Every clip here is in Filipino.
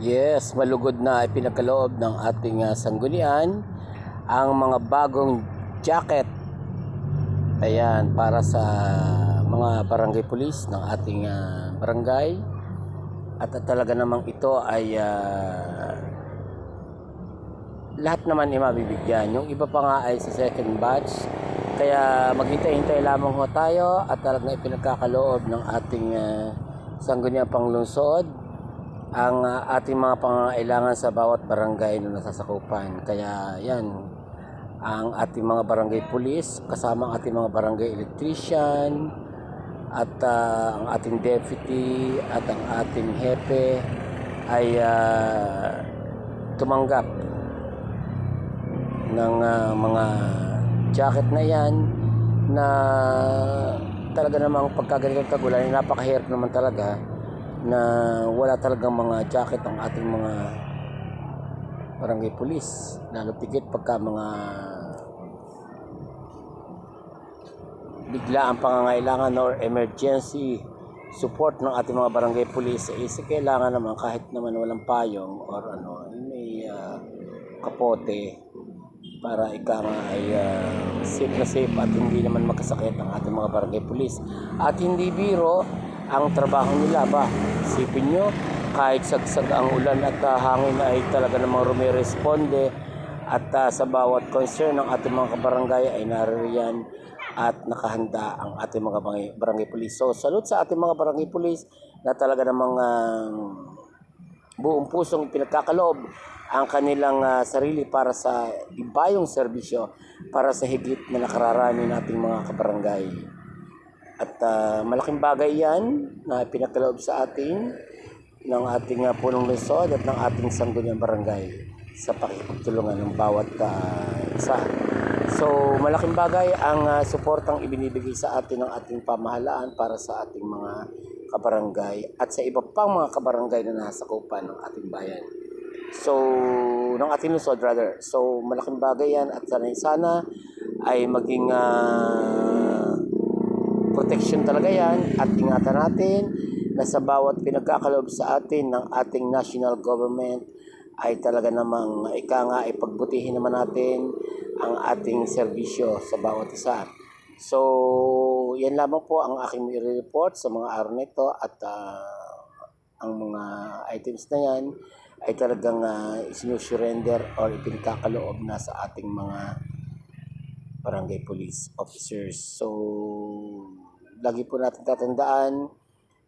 Yes, malugod na ipinagkaloob ng ating ah, sanggunian ang mga bagong jacket. Ayan, para sa mga barangay police ng ating ah, barangay. At ah, talaga namang ito ay ah, lahat naman ay mabibigyan. Yung iba pa nga ay sa second batch. Kaya maghintay-hintay lamang ho tayo at talagang ipinagkakaloob ng ating uh, sangguniang panglungsod ang uh, ating mga pangangailangan sa bawat barangay na nasasakupan. Kaya yan, ang ating mga barangay police, kasama ang ating mga barangay electrician, at ah, ang ating deputy, at ang ating hepe ay ah, tumanggap ng ah, mga jacket na yan na talaga namang pagkaganitong tagulan ay napakahirap naman talaga na wala talagang mga jacket ang ating mga barangay police. Lalo tigit pagka mga bigla ang pangangailangan or emergency support ng ating mga barangay police is kailangan naman kahit naman walang payong or ano may ah, kapote para ika nga ay ah, safe na safe at hindi naman magkasakit ang ating mga barangay police. At hindi biro ang trabaho nila ba isipin nyo kahit sagsag ang ulan at ah, hangin ay talaga namang rumiresponde at ah, sa bawat concern ng ating mga kabarangay ay naririyan at nakahanda ang ating mga barangay, barangay police. So, salute sa ating mga barangay police na talaga namang ah, buong pusong pinagkakaloob ang kanilang ah, sarili para sa ibayong serbisyo para sa higit na nakararami nating mga kabarangay. At ah, malaking bagay yan na pinagkaloob sa atin ng ating uh, punong lungsod at ng ating sangguniang barangay sa pakikipagtulungan ng bawat ah, isa. So, malaking bagay ang uh, suportang ibinibigay sa atin ng ating pamahalaan para sa ating mga kabarangay at sa iba pang mga kabarangay na nasakupan ng ating bayan. So, ng ating lungsod rather. So, malaking bagay yan at sana, sana ay maging ah, protection talaga yan at ingatan natin na sa bawat pinagkakaloob sa atin ng ating national government ay talaga namang ika nga ay pagbutihin naman natin ang ating serbisyo sa bawat isa. So, yan lamang po ang aking i-report sa mga araw nito at ah, ang mga items na yan ay talagang uh, isinusurrender or ipinagkakaloob na sa ating mga barangay police officers. So, lagi po natin tatandaan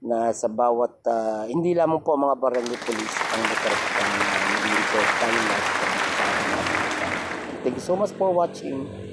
na sa bawat, ah, hindi lamang po mga barangay police ang nakarapatan na nag-report tayo lahat. Thank you so much for watching.